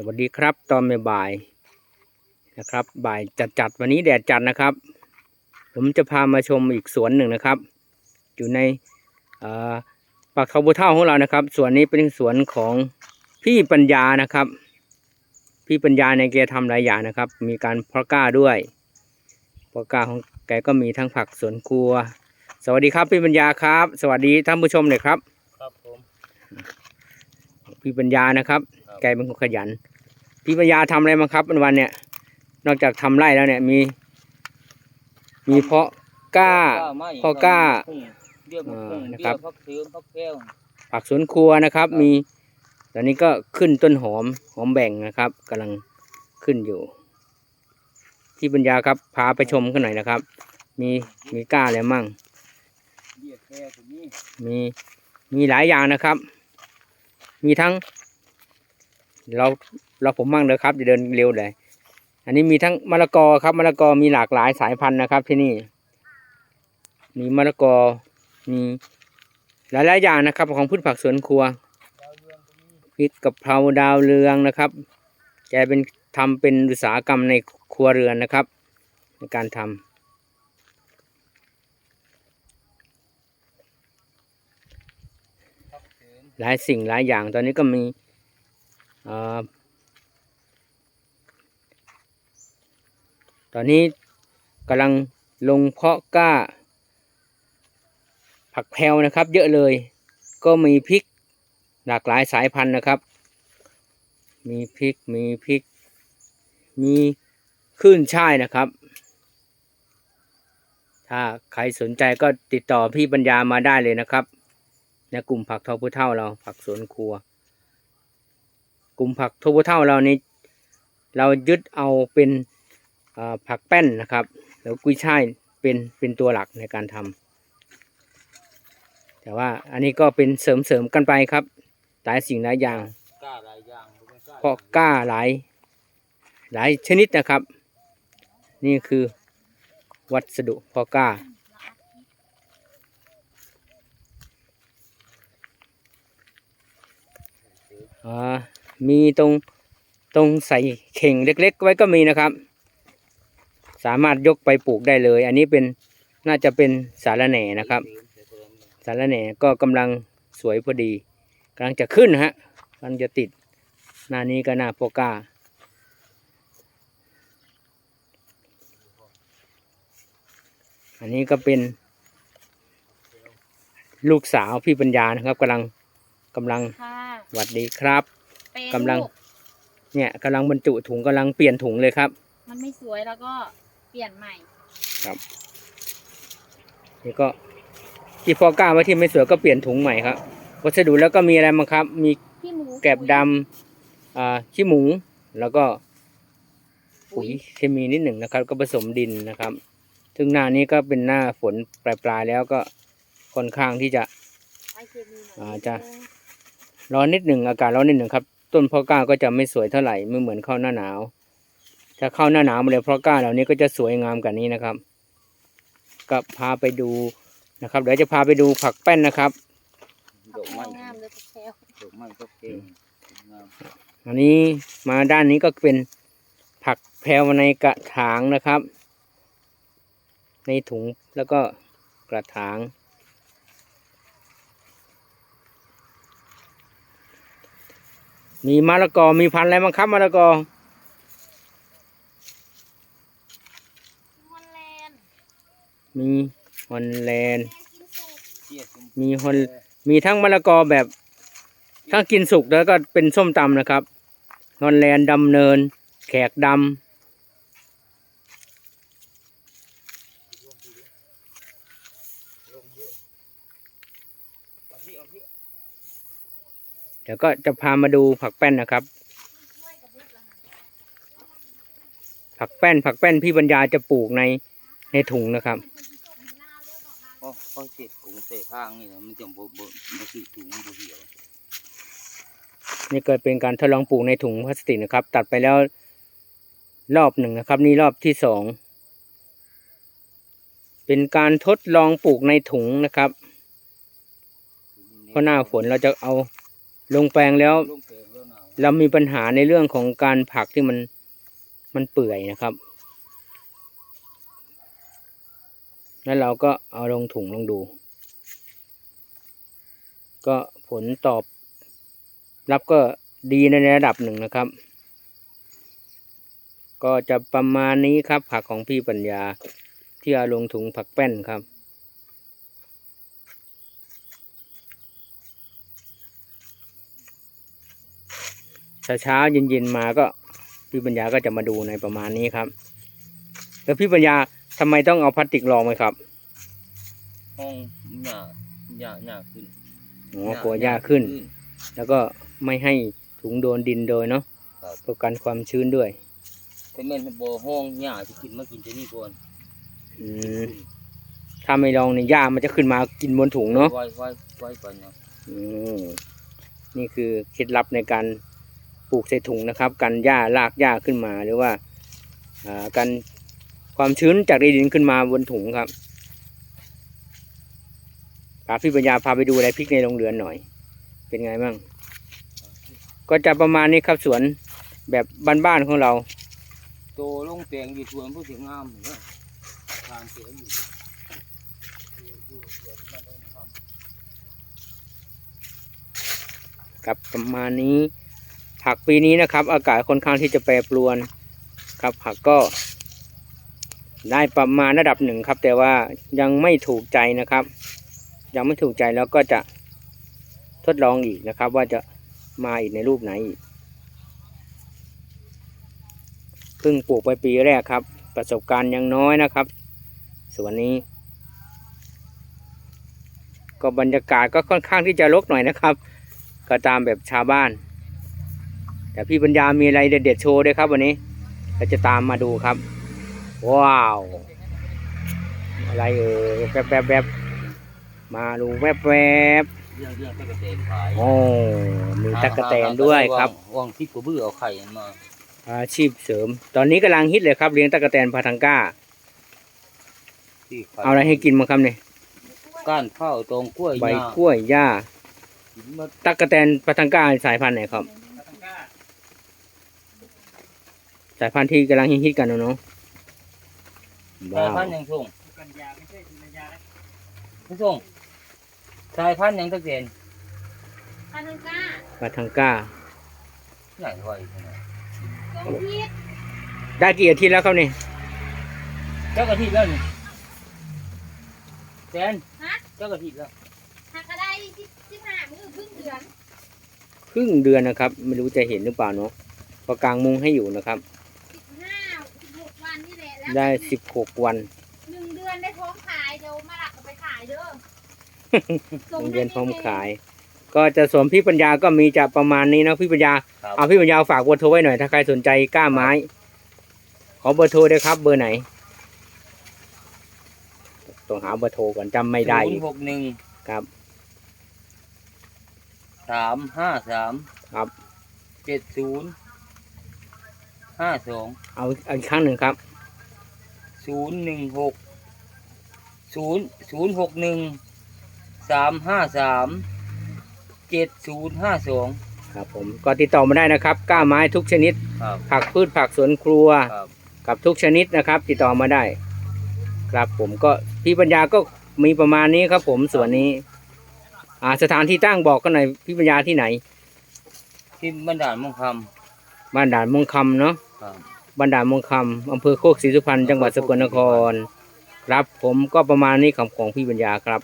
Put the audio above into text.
สวัสดีครับ ตอนบ่ายๆนะครับ บ่ายจัดๆวันนี้แดดจัดนะครับ ผมจะพามาชมอีกสวนหนึ่งนะครับ อยู่ในเอ่อปากเขาบัวเท่าของเรานะครับสวนนี้เป็นสวนของพี่ปัญญานะครับ พี่ปัญญาในยแกทำหลายอย่างนะครับ มีการเพาะกล้าด้วยเพาะกล้าของแกก็มีทั้งผักสวนครัว สวัสดีครับพี่ปัญญาครับ สวัสดีท่านผู้ชมเลยครับ ครับผมพี่ปัญญานะครับครับ แกเป็นคนขยัน พี่ปัญญาทำอะไรมาครับวันวันๆเนี่ย นอกจากทำไร่แล้วเนี่ยมี มีเพาะกล้าไม้พอกล้าเบี้ยมะกรูดอ่านะเบี้ครัยบพักเสือพักแก้วผักสวนครัวนะครับ มี ตอนนี้ก็ขึ้นต้นหอมหอมแบ่งนะครับกำลังขึ้นอยู่พี่ปัญญาครับพาไปชมกันหน่อยนะครับ มีมีกล้าอะไรมั่งเบี้ยแก้วตรงนี้มีมีหลายอย่างนะครับ มีทั้ง เราเราผมมั่งเลยครับจะเดินเร็วเลยอันนี้มีทั้งมะละกอครับมะละกอมีหลากหลายสายพันธุ์นะครับ ที่นี่ มีมะละกอมีหลายหลายๆอย่างนะครับ ของพืชผักสวนครัวพริกกับเพราดาวเรืองนะครับแกเป็นทำเป็นอุตสาหกรรมในครัวเรือนนะครับ ในการทำพักเสือหลายสิ่งหลายอย่างตอนนี้ก็มี ตอนนี้กำลังลงเพาะก้า ผักแพรวนะครับ เยอะเลย ก็มีพริกหลากหลายสายพันธุ์นะครับ มีพริก มีพริก มีขึ้นช่ายนะครับ ถ้าใครสนใจก็ติดต่อพี่ปัญญามาได้เลยนะครับ ในกลุ่มผักทอผู้เท่าเราผักสวนครัว กลุ่มผักทอผู้เท่าเรานี้ เรายึดเอาเป็นอ่าผักแป้นนะครับแล้วกุ้ยช่ายเป็นเป็นตัวหลักในการทำแต่ว่าอันนี้ก็เป็นเสริมเสริมๆกันไปครับหลายสิ่งหลายอย่างกล้าหลายอย่างบ่แม่นล้าเพราะกล้าหลายหลายชนิดนะครับ นี่คือวัสดุเพาะกล้า อ่า มีตรงตรงใส่เข่งเล็ก ๆ ไว้ก็มีนะครับ สามารถยกไปปลูกได้เลย อันนี้เป็นน่าจะเป็นสาระแหน่นะครับ สาระแหน่ก็กำลังสวยพอดีกำลังจะขึ้นนะฮะกำลังจะติดหน้านี้ก็หน้าโปก้าอันนี้ก็เป็น ลูกสาวพี่ปัญญานะครับกำลังกำลังค่ะสวัสดีครับเป็น กำลังลูเนี่ยกำลังบรรจุถุงกำลังเปลี่ยนถุงเลยครับ มันไม่สวยแล้วก็เปลี่ยนใหม่นี่ก็ที่พอกล้าไว้ที่ไม่สวยก็เปลี่ยนถุงใหม่ครับ วัสดุแล้วก็มีอะไรบ้างครับ มีพี่หมูแกบดำอ่าขี้หมูแล้วก็ปุ๋ยเคมีนิดหนึ่งนะครับ ก็ผสมดินนะครับ ซึ่งหน้านี้ก็เป็นหน้าฝนปลายๆแล้วก็ค่อนข้างที่จะไอเคมีหน่อยอ่าจะร้อนนิดหนึ่งอากาศร้อนนิดหนึ่งครับ ต้นเพาะกล้าก็จะไม่สวยเท่าไหร่ไม่เหมือนเข้าหน้าหนาว ถ้าเข้าหน้าหนาวมาเลยเพาะกล้าเหล่านี้ก็จะสวยงามกว่านี้นะครับ ก็พาไปดูนะครับ เดี๋ยวจะพาไปดูผักแป้นนะครับดอกไม้งามเลยแคลดอกไม้พักแก้วงามอันนี้มาด้านนี้ก็เป็นผักแพรวในกระถางนะครับ ในถุงแล้วก็กระถาง มีมะละกอ มีพันธุ์อะไรบ้างครับมะละกอฮอลแลนด์มีฮอลแลนด์เบี้ยชมมีฮอลมีทั้งมะละกอแบบทั้งกินสุกแล้วก็เป็นส้มตำนะครับฮอลแลนด์ดำเนิน แขกดำ ดี๋ยวก็จะพามาดูผักแป้นนะครับ ผักแป้นผักแป้นพี่ปัญญาจะปลูกในในถุงนะครับเพราะเขาเสร็จกุ้งเสร็จข้างนี่นะมันจะบ่บ่บ่สิถุงบ่เหี่ยวนี่เกิดเป็นการทดลองปลูกในถุงพลาสติกนะครับ ตัดไปแล้วรอบหนึ่งนะครับ นี่รอบที่สองเป็นการทดลองปลูกในถุงนะครับเพราะหน้าฝนเราจะเอา ลงแปลงแล้ว เรามีปัญหาในเรื่องของการผักที่มันมันเปื่อยนะครับ แล้วเราก็เอาลงถุงลองดู ก็ผลตอบรับก็ดีในระดับหนึ่งนะครับ ก็จะประมาณนี้ครับผักของพี่ปัญญาที่เอาลงถุงผักแป้นครับ เช้าๆเย็นๆมาก็พี่ปัญญาก็จะมาดูในประมาณนี้ครับ แล้วพี่ปัญญาทำไมต้องเอาพลาสติกรองไหมครับห้องหญ้าหญ้าหญ้าขึ้นอ๋อกลัวหญ้าขึ้น แล้วก็ไม่ให้ถุงโดนดินโดยเนาะครับป้องกันความชื้นด้วยแต่แม่นบ่ห้องหญ้าที่ขึ้นมากินตัวนี้ก่อนอืมถ้าไม่ลองเนี่ยหญ้ามันจะขึ้นมากินบนถุงเนาะไว้ไว้ไว้ก่อนเนาะอืมนี่คือเคล็ดลับในการ ปลูกใส่ถุงนะครับ กันหญ้ารากหญ้าขึ้นมาหรือว่าอ่ากันความชื้นจากในดินขึ้นมาบนถุงครับพาพี่ปัญญาพาไปดูอะไรพริกในโรงเรือนหน่อย เป็นไงบ้างก็จะประมาณนี้ครับสวนแบบบ้านๆของเรา โตลงแปลงอยู่สวนผู้ถึงงามเนาะทางเสียอยู่อยู่อยู่สวนมันลงทำครับประมาณนี้ ผักปีนี้นะครับ อากาศค่อนข้างที่จะแปรปรวนครับ ผักก็ได้ประมาณระดับหนึ่งครับ แต่ว่ายังไม่ถูกใจนะครับ ยังไม่ถูกใจแล้วก็จะทดลองอีกนะครับ ว่าจะมาอีกในรูปไหนอีกเพิ่งปลูกไปปีแรกครับ ประสบการณ์ยังน้อยนะครับส่วนนี้ ก็บรรยากาศก็ค่อนข้างที่จะรกหน่อยนะครับ ก็ตามแบบชาวบ้าน แต่พี่ปัญญามีอะไรเด็ดๆโชว์ด้วยครับวันนี้เราจะตามมาดูครับ ว้าว อะไรเอ่ยแวบแวบแวบมาดูแวบแวบเรื่องเรื่องตะกะแตนขายโอ้มีตะกะแตนด้วยครับว่างที่กระเบื้อเอาไข่มาอาชีพเสริม ตอนนี้กำลังฮิตเลยครับเลี้ยงตะกะแตนพาทังก้าที่ขายเอาอะไรให้กินมางครับเนี่ยก้านข้าวตรงกล้วยใบหญ้ากล้วยหญ้ากินมาตะกะแตนพาทังก้าสายพันธุ์ไหนครับ สายพันธุ์ที่กำลังฮิตๆกันเนาะสายว้าวพันธุ์หยังส่งไม่ส่งสายพันธุ์หยังตะเกียนคานังก้าพาทังก้า ใหญ่ไว้ขนาดต้มพีชได้กี่อาทิตย์แล้วครับเนี่ยเจ้ากะทิแล้วนี่แตนฮะเจ้ากะทิแล้วหักกระได้ที่ที่ห้ามือครึ่งเดือนครึ่งเดือนนะครับ ไม่รู้จะเห็นหรือเปล่าเนาะก็กลางมุงให้อยู่นะครับ ได้สิบหกวัน หนึ่งเดือนได้พร้อมขายเดี๋ยวมาหลักก็ไปขายเด้อหนึ่งเดือนพร้อมขาย ก็จะสวมพี่ปัญญาก็มีจะประมาณนี้นะพี่ปัญญา ครับ เอาพี่ปัญญาฝากเบอร์โทรไว้หน่อย ถ้าใครสนใจกล้าไม้ ขอเบอร์โทรด้วยครับ เบอร์ไหน ต้องหาเบอร์โทรก่อนจำไม่ได้ศูอีนกย์หกหนึ่งครับ สามห้าสามครับ เจ็ดศูนย์ห้าสองเอาเอาอีกครั้งหนึ่งครับ ศูนย์หนึ่งหกศูนย์ศูนย์หกหนึ่งสามห้าสามเจ็ดศูนย์ห้าสองครับผมก็ติดต่อมาได้นะครับกล้าไม้ทุกชนิด ครับผักพืชผักสวนครัว ครับกับทุกชนิดนะครับ ติดต่อมาได้ ครับผมก็พี่ปัญญาก็มีประมาณนี้ครับ ผมส่วนนี้ อ่าสถานที่ตั้งบอกกันหน่อยพี่ปัญญาที่ไหน ที่บรรดาลมงคบ้านด่านมงคำเนาะำครับ บ้านดามงคำอำเภอโคกศรีสุพรรณจังหวัดสกลนคร ครับผมก็ประมาณนี้ของของพี่ปัญญาครับ